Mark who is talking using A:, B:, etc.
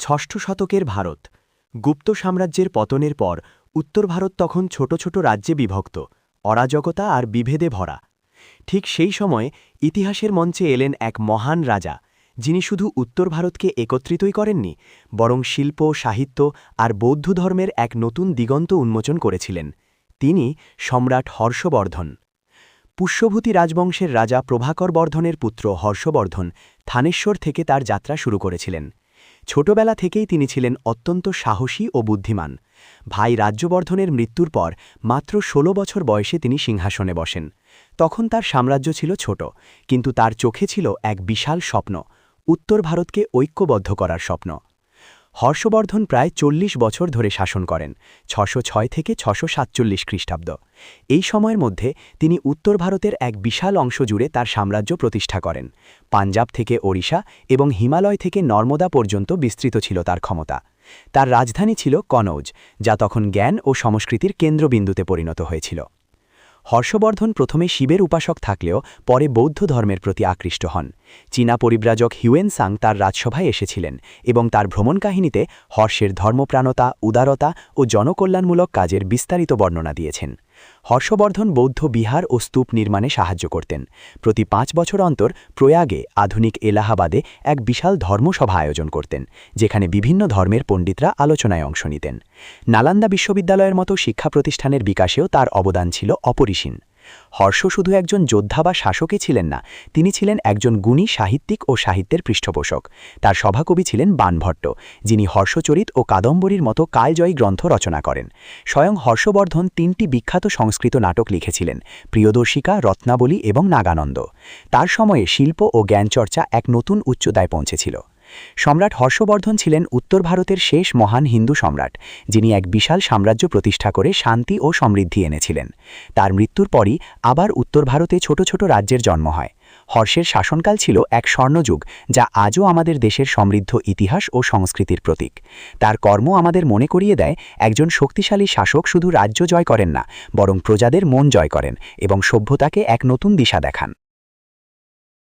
A: ষষ্ঠ শতকের ভারত। গুপ্ত সাম্রাজ্যের পতনের পর, উত্তর ভারত তখন ছোট ছোট রাজ্যে বিভক্ত, অরাজকতা আর বিভেদে ভরা। ঠিক সেই সময় ইতিহাসের মঞ্চে এলেন এক মহান রাজা, যিনি শুধু উত্তর ভারতকে একত্রিতই করেননি, বরং শিল্প, সাহিত্য আর বৌদ্ধ ধর্মের এক নতুন দিগন্ত উন্মোচন করেছিলেন। তিনি সম্রাট হর্ষবর্ধন। পুষ্যভূতি রাজবংশের রাজা প্রভাকর বর্ধনের পুত্র হর্ষবর্ধন থানেশ্বর থেকে তার যাত্রা শুরু করেছিলেন। ছোটবেলা থেকেই তিনি ছিলেন অত্যন্ত সাহসী ও বুদ্ধিমান। ভাই রাজ্যবর্ধনের মৃত্যুর পর মাত্র ১৬ বছর বয়সে তিনি সিংহাসনে বসেন। তখন তার সাম্রাজ্য ছিল ছোট, কিন্তু তার চোখে ছিল এক বিশাল স্বপ্ন, উত্তর ভারতকে ঐক্যবদ্ধ করার স্বপ্ন। হর্ষবর্ধন প্রায় চল্লিশ বছর ধরে শাসন করেন, ছশো ছয় থেকে ছশো সাতচল্লিশ খ্রিস্টাব্দ। এই সময়ের মধ্যে তিনি উত্তর ভারতের এক বিশাল অংশ জুড়ে তার সাম্রাজ্য প্রতিষ্ঠা করেন। পাঞ্জাব থেকে ওড়িশা এবং হিমালয় থেকে নর্মদা পর্যন্ত বিস্তৃত ছিল তার ক্ষমতা। তার রাজধানী ছিল কনৌজ, যা তখন জ্ঞান ও সংস্কৃতির কেন্দ্রবিন্দুতে পরিণত হয়েছিল। হর্ষবর্ধন প্রথমে শিবের উপাসক থাকলেও পরে বৌদ্ধ ধর্মের প্রতি আকৃষ্ট হন। চীনা পরিব্রাজক হিউয়েন সাং তার রাজসভায় এসেছিলেন এবং তার ভ্রমণ কাহিনীতে হর্ষের ধর্মপ্রাণতা, উদারতা ও জনকল্যাণমূলক কাজের বিস্তারিত বর্ণনা দিয়েছেন। হর্ষবর্ধন বৌদ্ধ বিহার ও স্তূপ নির্মাণে সাহায্য করতেন। প্রতি পাঁচ বছর অন্তর প্রয়াগে আধুনিক এলাহাবাদে এক বিশাল ধর্মসভা আয়োজন করতেন, যেখানে বিভিন্ন ধর্মের পণ্ডিতরা আলোচনায় অংশ নিতেন। নালান্দা বিশ্ববিদ্যালয়ের মতো শিক্ষা প্রতিষ্ঠানের বিকাশেও তার অবদান ছিল অপরিসীম। হর্ষ শুধু একজন যোদ্ধা বা শাসকই ছিলেন না, তিনি ছিলেন একজন গুণী সাহিত্যিক ও সাহিত্যের পৃষ্ঠপোষক। তার সভাকবি ছিলেন বানভট্ট, যিনি হর্ষচরিত ও কাদম্বরীর মতো কালজয়ী গ্রন্থ রচনা করেন। স্বয়ং হর্ষবর্ধন তিনটি বিখ্যাত সংস্কৃত নাটক লিখেছিলেন, প্রিয়দর্শিকা, রত্নাবলী এবং নাগানন্দ। তার সময়ে শিল্প ও জ্ঞানচর্চা এক নতুন উচ্চতায় পৌঁছেছিল। সম্রাট হর্ষবর্ধন ছিলেন উত্তর ভারতের শেষ মহান হিন্দু সম্রাট, যিনি এক বিশাল সাম্রাজ্য প্রতিষ্ঠা করে শান্তি ও সমৃদ্ধি এনেছিলেন। তার মৃত্যুর পরই আবার উত্তর ভারতে ছোট ছোট রাজ্যের জন্ম হয়। হর্ষের শাসনকাল ছিল এক স্বর্ণযুগ, যা আজও আমাদের দেশের সমৃদ্ধ ইতিহাস ও সংস্কৃতির প্রতীক। তার কর্ম আমাদের মনে করিয়ে দেয়, একজন শক্তিশালী শাসক শুধু রাজ্য জয় করেন না, বরং প্রজাদের মন জয় করেন এবং সভ্যতাকে এক নতুন দিশা দেখান।